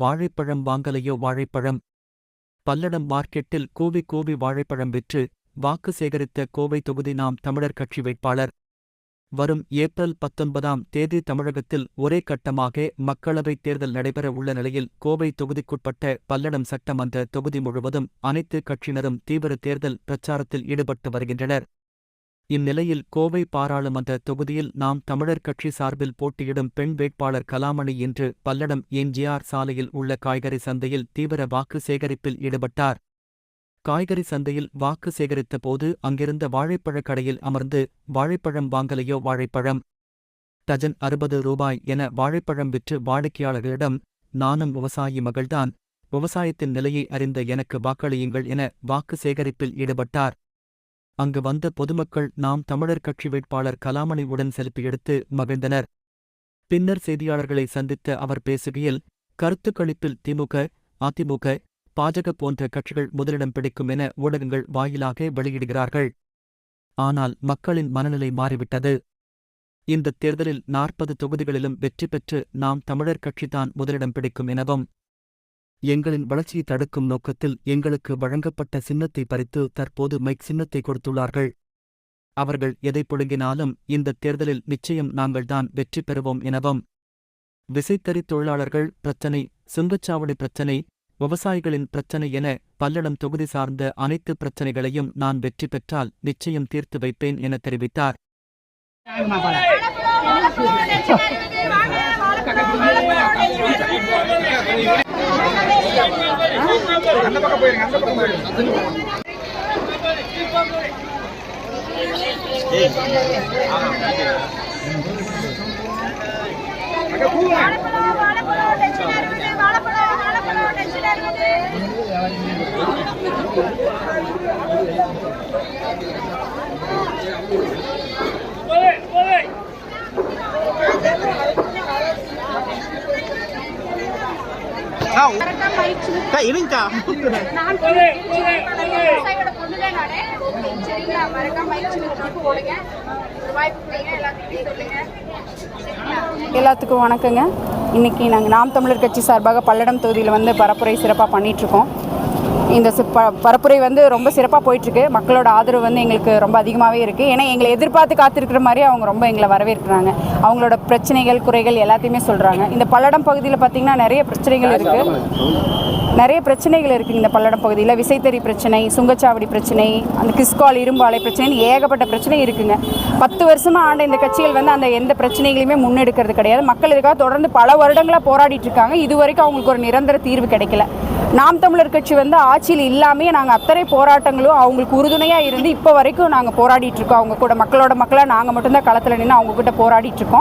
வாழைப்பழம் வாங்கலையோ வாழைப்பழம்? பல்லடம் மார்க்கெட்டில் கூவி கூவி வாழைப்பழம் விற்று வாக்கு சேகரித்த கோவை தொகுதி நாம் தமிழர் கட்சி வேட்பாளர். வரும் ஏப்ரல் பத்தொன்பதாம் தேதி தமிழகத்தில் ஒரே கட்டமாக மக்களவைத் தேர்தல் நடைபெற உள்ள நிலையில் கோவை தொகுதிக்குட்பட்ட பல்லடம் சட்டமன்ற தொகுதி முழுவதும் அனைத்து கட்சியினரும் தீவிர தேர்தல் பிரச்சாரத்தில் ஈடுபட்டு வருகின்றனர். இந்நிலையில் கோவை பாராளுமன்ற தொகுதியில் நாம் தமிழர் கட்சி சார்பில் போட்டியிடும் பெண் வேட்பாளர் கலாமணி இன்று பல்லடம் எம்ஜிஆர் சாலையில் உள்ள காய்கறி சந்தையில் தீவிர வாக்கு சேகரிப்பில் ஈடுபட்டார். காய்கறி சந்தையில் வாக்கு சேகரித்த போது அங்கிருந்த வாழைப்பழக் கடையில் அமர்ந்து வாழைப்பழம் வாங்கலையோ வாழைப்பழம். டஜன் அறுபது ரூபாய் என வாழைப்பழம் விற்று வாடிக்கையாளர்களிடம் நானும் விவசாயி மகள்தான். விவசாயத்தின் நிலையை அறிந்த எனக்கு வாக்களியுங்கள் என வாக்கு சேகரிப்பில் ஈடுபட்டார். அங்கு வந்த பொதுமக்கள் நாம் தமிழர் கட்சி வேட்பாளர் கலாமணி உடன் செல்ஃபி எடுத்து மகிழ்ந்தனர். பின்னர் செய்தியாளர்களை சந்தித்த அவர் பேசுகையில் கருத்துக்களிப்பில் திமுக அதிமுக பாஜக போன்ற கட்சிகள் முதலிடம் பிடிக்கும் என ஊடகங்கள் வாயிலாக வெளியிடுகிறார்கள். ஆனால் மக்களின் மனநிலை மாறிவிட்டது. இந்தத் தேர்தலில் நாற்பது தொகுதிகளிலும் வெற்றி பெற்று நாம் தமிழர் கட்சிதான் முதலிடம் பிடிக்கும் எனவும் எங்களின் வளர்ச்சியை தடுக்கும் நோக்கத்தில் எங்களுக்கு வழங்கப்பட்ட சின்னத்தை பறித்து தற்போது மைக் சின்னத்தை கொடுத்துள்ளார்கள். அவர்கள் எதை புழுங்கினாலும் இந்தத் தேர்தலில் நிச்சயம் நாங்கள்தான் வெற்றி பெறுவோம் எனவும் விசைத்தறி தொழிலாளர்கள் பிரச்சினை சுங்கச்சாவடி பிரச்சினை விவசாயிகளின் பிரச்சினை என பல்லடம் தொகுதி சார்ந்த அனைத்து பிரச்சினைகளையும் நான் வெற்றி பெற்றால் நிச்சயம் தீர்த்து வைப்பேன் என தெரிவித்தார். அந்த பக்கம் போயிருங்க அந்த பக்கம் போயிருங்க அங்க பூங்க வாழைப்பழம் டென்ஷனா இருக்குது வாழைப்பழம் வாழைப்பழம் டென்ஷனா இருக்குது கரெக்டா மைக் அக்கா இருங்கக்கா. நான் சரிங்களா மறக்காம எல்லாத்துக்கும் வணக்கங்க. இன்றைக்கி நாங்கள் நாம் தமிழர் கட்சி சார்பாக பல்லடம் தொகுதியில் வந்து பரப்புரை சிறப்பாக பண்ணிகிட்ருக்கோம் இந்த ப பரப்புரை வந்து ரொம்ப சிறப்பாக போயிட்டுருக்கு. மக்களோட ஆதரவு வந்து எங்களுக்கு ரொம்ப அதிகமாகவே இருக்குது ஏன்னா எங்களை எதிர்பார்த்து காத்திருக்கிற மாதிரி அவங்க ரொம்ப எங்களை வரவேற்கிறாங்க. அவங்களோட பிரச்சனைகள் குறைகள் எல்லாத்தையுமே சொல்கிறாங்க இந்த பல்லடம் பகுதியில் பார்த்திங்கன்னா நிறைய பிரச்சனைகள் இருக்குது நிறைய பிரச்சனைகள் இருக்குது இந்த பல்லடம் பகுதியில். விசைத்தறி பிரச்சனை சுங்கச்சாவடி பிரச்சனை அந்த கிஸ்கால் இரும்பு ஆலை பிரச்சனைன்னு ஏகப்பட்ட பிரச்சனை இருக்குங்க. பத்து வருஷமாக ஆண்ட இந்த கட்சிகள் வந்து அந்த எந்த பிரச்சனைகளையுமே முன்னெடுக்கிறது கிடையாது. மக்கள் இதுக்காக தொடர்ந்து பல வருடங்களாக போராடிட்டு இருக்காங்க. இது வரைக்கும் அவங்களுக்கு ஒரு நிரந்தர தீர்வு கிடைக்கல. நாம் தமிழர் கட்சி வந்து ஆட்சியில் இல்லாமே நாங்கள் அத்தனை போராட்டங்களும் அவங்களுக்கு உறுதுணையாக இருந்து இப்போ வரைக்கும் நாங்கள் போராடிட்டு இருக்கோம். அவங்க கூட மக்களோட மக்களாக நாங்கள் மட்டும்தான் களத்தில் நின்று அவங்க கிட்ட போராடிட்டு இருக்கோம்.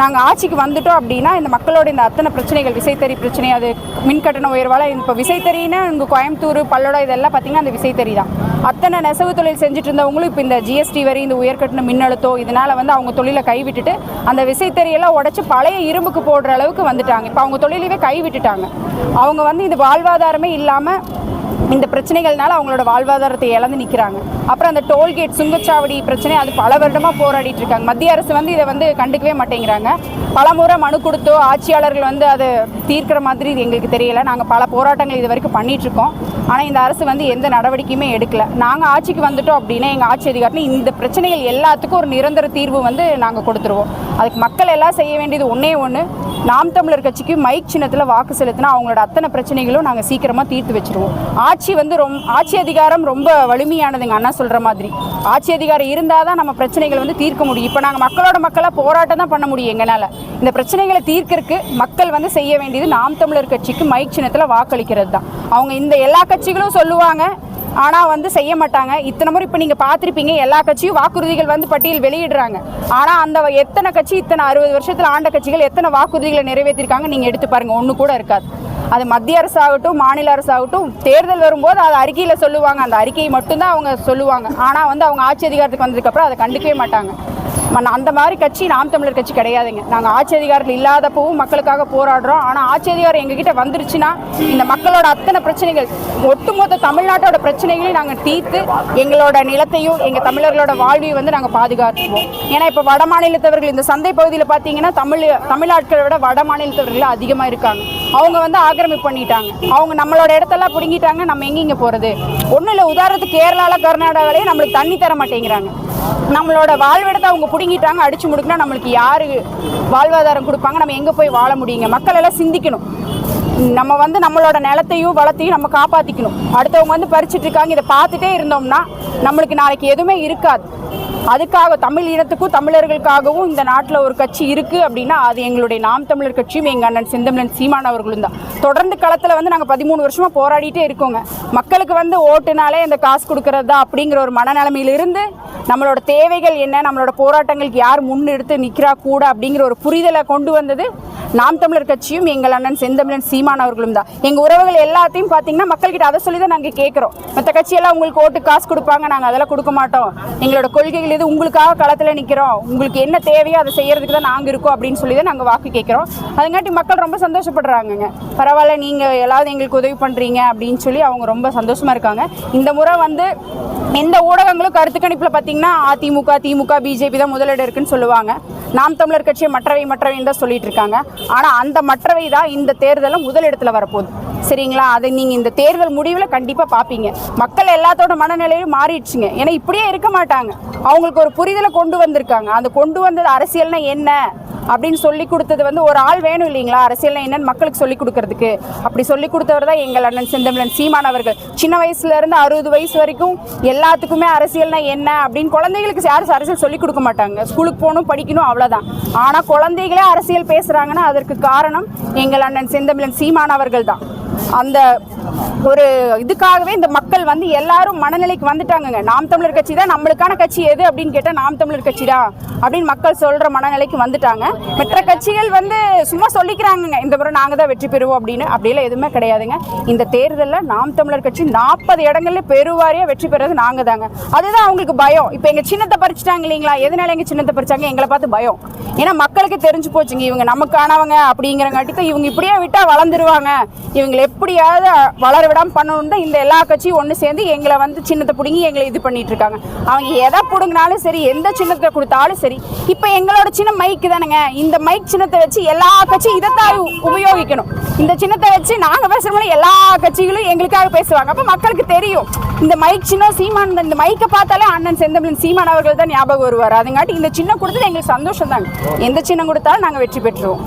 நாங்கள் ஆட்சிக்கு வந்துட்டோம் அப்படின்னா இந்த மக்களோட இந்த அத்தனை பிரச்சனைகள் விசைத்தறி பிரச்சனை அது மின்கட்டண உயர்வால் இப்போ விசைத்தறின்னா இங்கே கோயம்புத்தூர் பல்லடம் இதெல்லாம் பார்த்தீங்கன்னா அந்த விசைத்தறி தான். அத்தனை நெசவு தொழில் செஞ்சுட்டு இருந்தவங்களும் இப்போ இந்த ஜிஎஸ்டி வரி இந்த உயர்கட்டண மின்னழுத்தம் இதனால் வந்து அவங்க தொழிலை கைவிட்டுட்டு அந்த விசைத்தறியெல்லாம் உடச்சி பழைய இரும்புக்கு போடுற அளவுக்கு வந்துட்டாங்க. இப்போ அவங்க தொழிலவே கைவிட்டுட்டாங்க. அவங்க வந்து இந்த வாழ்வாதாரமே இல்லாமல் இந்த பிரச்சனைகள்னால அவங்களோட வாழ்வாதாரத்தை இழந்து நிற்கிறாங்க அப்புறம் அந்த டோல்கேட் சுங்கச்சாவடி பிரச்சனை அது பல வருடமாக போராடிட்டு இருக்காங்க. மத்திய அரசு வந்து இதை வந்து கண்டுக்கவே மாட்டேங்கிறாங்க. பல முறை மனு கொடுத்தோ ஆட்சியாளர்கள் வந்து அதை தீர்க்கிற மாதிரி இது எங்களுக்கு தெரியல. நாங்கள் பல போராட்டங்கள் இது வரைக்கும் பண்ணிட்டு இருக்கோம். ஆனால் இந்த அரசு வந்து எந்த நடவடிக்கையுமே எடுக்கல. நாங்கள் ஆட்சிக்கு வந்துட்டோம் அப்படின்னா எங்கள் ஆட்சி அதிகாரத்தில் இந்த பிரச்சனைகள் எல்லாத்துக்கும் ஒரு நிரந்தர தீர்வு வந்து நாங்கள் கொடுத்துருவோம். அதுக்கு மக்கள் எல்லாம் செய்ய வேண்டியது ஒன்றே ஒன்று நாம் தமிழர் கட்சிக்கு மைக் சின்னத்தில் வாக்கு செலுத்தினா அவங்களோட அத்தனை பிரச்சனைகளும் நாங்கள் சீக்கிரமாக தீர்த்து வச்சிருவோம். ஆட்சி வந்து ரொம்ப ஆட்சி அதிகாரம் ரொம்ப வலிமையானதுங்க அண்ணா சொல்கிற மாதிரி. ஆட்சி அதிகாரம் இருந்தால் தான் நம்ம பிரச்சனைகள் வந்து தீர்க்க முடியும். இப்போ நாங்கள் மக்களோட மக்களாக போராட்டம் தான் பண்ண முடியும் எங்களால். இந்த பிரச்சனைகளை தீர்க்கறதுக்கு மக்கள் வந்து செய்ய வேண்டியது நாம் தமிழர் கட்சிக்கு மைக் சின்னத்தில் வாக்களிக்கிறது தான் அவங்க இந்த எல்லா கட்சிகளும் சொல்லுவாங்க ஆனால் வந்து செய்ய மாட்டாங்க. இத்தனை முறை இப்போ நீங்கள் பார்த்துருப்பீங்க எல்லா கட்சியும் வாக்குறுதிகள் வந்து பட்டியல் வெளியிடுறாங்க. ஆனால் அந்த எத்தனை கட்சி இத்தனை அறுபது வருஷத்தில் ஆண்ட கட்சிகள் எத்தனை வாக்குறுதிகளை நிறைவேற்றிருக்காங்க நீங்கள் எடுத்து பாருங்கள் ஒன்று கூட இருக்காது. அது மத்திய அரசு ஆகட்டும் மாநில அரசு ஆகட்டும் தேர்தல் வரும்போது அது அறிக்கையில் சொல்லுவாங்க. அந்த அறிக்கையை மட்டும்தான் அவங்க சொல்லுவாங்க. ஆனால் வந்து அவங்க ஆட்சி அதிகாரத்துக்கு வந்ததுக்கப்புறம் அதை கண்டுக்கவே மாட்டாங்க. ம- அந்த மாதிரி கட்சி நாம் தமிழர் கட்சி கிடையாதுங்க. நாங்கள் ஆட்சி அதிகாரத்தில் இல்லாதப்பவும் மக்களுக்காக போராடுறோம். ஆனால் ஆட்சி அதிகாரம் எங்ககிட்ட வந்துருச்சுன்னா இந்த மக்களோட அத்தனை பிரச்சனைகள் ஒட்டுமொத்த தமிழ்நாட்டோட பிரச்சனைகளையும் நாங்கள் தீர்த்து எங்களோட நிலத்தையும் எங்கள் தமிழர்களோட வாழ்வையும் வந்து நாங்கள் பாதுகாத்துவோம் ஏன்னா இப்போ வட மாநிலத்தவர்கள் இந்த சந்தை பகுதியில் பார்த்தீங்கன்னா தமிழ் தமிழ்நாட்களை விட வட மாநிலத்தவர்கள் அதிகமாக இருக்காங்க. அவங்க வந்து ஆக்கிரமிப்பு பண்ணிட்டாங்க. அவங்க நம்மளோட இடத்தெல்லாம் பிடுங்கிட்டாங்க நம்ம எங்கெங்க போகிறது ஒன்றும் இல்லை உதாரணத்துக்கு கேரளாவில் கர்நாடகாவிலே நம்மளுக்கு தண்ணி தர மாட்டேங்கிறாங்க. நம்மளோட வாழ்விடத்தை அவங்க பிடுங்கிட்டாங்க அடிச்சு முடுக்கினா நம்மளுக்கு யாரு வாழ்வாதாரம் கொடுப்பாங்க? நம்ம எங்கே போய் வாழ முடியுங்க? மக்கள் எல்லாம் சிந்திக்கணும். நம்ம வந்து நம்மளோட நிலத்தையும் வளத்தையும் நம்ம காப்பாற்றிக்கணும் அடுத்தவங்க வந்து பறிச்சிட்டு இருக்காங்க. இதை பார்த்துட்டே இருந்தோம்னா நம்மளுக்கு நாளைக்கு எதுவுமே இருக்காது. அதுக்காக தமிழ் இனத்துக்கும் தமிழர்களுக்காகவும் இந்த நாட்டில் ஒரு கட்சி இருக்குது அப்படின்னா அது எங்களுடைய நாம் தமிழர் கட்சியும் எங்கள் அண்ணன் செந்தமிழன் சீமான் அவர்களும் தான். தொடர்ந்து களத்தில் வந்து நாங்கள் பதிமூணு வருஷமாக போராடிட்டே இருக்கோங்க. மக்களுக்கு வந்து ஓட்டுனாலே இந்த காசு கொடுக்கறது தான் அப்படிங்கிற ஒரு மனநிலைமையிலிருந்து நம்மளோட தேவைகள் என்ன நம்மளோட போராட்டங்களுக்கு யார் முன்னெடுத்து நிற்கிறா கூட அப்படிங்கிற ஒரு புரிதலை கொண்டு வந்தது நாம் தமிழர் கட்சியும் எங்கள் அண்ணன் செந்தமிழன் சீமான் அவர்களும் தான். எங்கள் உறவுகள் எல்லாத்தையும் பார்த்தீங்கன்னா மக்கள்கிட்ட அதை சொல்லி தான் நாங்கள் கேட்குறோம் மற்ற கட்சியெல்லாம் உங்களுக்கு ஓட்டு காசு கொடுப்பாங்க நாங்கள் அதெல்லாம் கொடுக்க மாட்டோம். எங்களோட கொள்கைகள் இது உங்களுக்காக களத்தில் நிற்கிறோம் உங்களுக்கு என்ன தேவையோ அதை செய்கிறதுக்கு தான் நாங்கள் இருக்கோம் அப்படின்னு சொல்லி தான் நாங்கள் வாக்கு கேட்குறோம். அதுங்காட்டி மக்கள் ரொம்ப சந்தோஷப்படுறாங்கங்க. பரவாயில்ல நீங்கள் எல்லாவது எங்களுக்கு உதவி பண்ணுறீங்க அப்படின்னு சொல்லி அவங்க ரொம்ப சந்தோஷமாக இருக்காங்க. இந்த முறை வந்து எந்த ஊடகங்களும் கருத்து கணிப்பில் பார்த்தீங்கன்னா அதிமுக திமுக பிஜேபி தான் முதலிடம் இருக்குன்னு சொல்லுவாங்க. நாம் தமிழர் கட்சியை மற்றவை மற்றவைன்னு தான் சொல்லிட்டு இருக்காங்க. ஆனால் அந்த மற்றவை தான் இந்த தேர்தலும் முதலிடத்தில் வரப்போகுது. சரிங்களா? அதை நீங்கள் இந்த தேர்தல் முடிவில் கண்டிப்பாக பார்ப்பீங்க மக்கள் எல்லாத்தோட மனநிலையும் மாறிடுச்சுங்க. ஏன்னா இப்படியே இருக்க மாட்டாங்க. அவங்களுக்கு ஒரு புரிதலை கொண்டு வந்திருக்காங்க. அந்த கொண்டு வந்தது அரசியல்னா என்ன? அப்படின்னு சொல்லி கொடுத்தது வந்து ஒரு ஆள் வேணும் இல்லைங்களா? அரசியல் என்னன்னு மக்களுக்கு சொல்லி கொடுக்கறதுக்கு. அப்படி சொல்லி கொடுத்தவர் தான் எங்கள் அண்ணன் செந்தமிழன் சீமான் அவர்கள். சின்ன வயசுல இருந்து அறுபது வயசு வரைக்கும் எல்லாத்துக்குமே அரசியல்னா என்ன அப்படின்னு குழந்தைகளுக்கு யாரும் அரசியல் சொல்லி கொடுக்க மாட்டாங்க. ஸ்கூலுக்கு போகணும் படிக்கணும் அவ்வளோதான் ஆனால் குழந்தைகளே அரசியல் பேசுகிறாங்கன்னா அதற்கு காரணம் எங்கள் அண்ணன் செந்தமிழன் சீமான் அவர்கள் தான். அந்த ஒரு இதுக்காகவே இந்த மக்கள் வந்து எல்லாரும் மனநிலைக்கு வந்துட்டாங்கங்க. நாம் தமிழர் கட்சி தான் நம்மளுக்கான கட்சி எது அப்படின்னு கேட்டால் நாம் தமிழர் கட்சி தான் அப்படின்னு மக்கள் சொல்கிற மனநிலைக்கு வந்துட்டாங்க. மற்ற கட்சிகள் வந்து சும்மா சொல்லிக்கிறாங்கங்க இந்த முறை நாங்கள் தான் வெற்றி பெறுவோம் அப்படின்னு. அப்படிலாம் எதுவுமே கிடையாதுங்க. இந்த தேர்தலில் நாம் தமிழர் கட்சி நாற்பது இடங்கள்ல பெருவாரியாக வெற்றி பெறது நாங்கள் தாங்க அதுதான் அவங்களுக்கு பயம். இப்போ எங்கள் சின்னத்தை பறிச்சிட்டாங்க இல்லைங்களா? எதனால எங்கள் சின்னத்தை பறிச்சாங்க? எங்களை பார்த்து பயம். ஏன்னா மக்களுக்கு தெரிஞ்சு போச்சுங்க. இவங்க நமக்கானவங்க அப்படிங்கிறங்காட்டி தான் இவங்க இப்படியே விட்டால் வளர்ந்துருவாங்க. இவங்களை எப்படியாவது வளர விடாமல் பண்ணணும்னு இந்த எல்லா கட்சியும் ஒன்று சேர்ந்து எங்களை வந்து சின்னத்தை பிடுங்கி எங்களை இது பண்ணிட்டு இருக்காங்க அவங்க எதை பிடுங்கினாலும் சரி எந்த சின்னத்தை கொடுத்தாலும் சரி இப்போ எங்களோட சின்ன மைக் தானுங்க. இந்த மைக் சின்னத்தை வச்சு எல்லா கட்சியும் இதைத்தான் உபயோகிக்கணும். இந்த சின்னத்தை வச்சு நாங்கள் பேசுகிறோம்னா எல்லா கட்சிகளும் எங்களுக்காக பேசுவாங்க. அப்போ மக்களுக்கு தெரியும். இந்த மைக் சின்னம் சீமான் இந்த மைக்கை பார்த்தாலே அண்ணன் செந்தமிழன் சீமான் அவர்கள் தான் ஞாபகம் வருவார். அதுங்காட்டி இந்த சின்ன கொடுத்தது எங்களுக்கு சந்தோஷம் தாங்க எந்த சின்னம் கொடுத்தாலும் நாங்கள் வெற்றி பெற்றுவோம்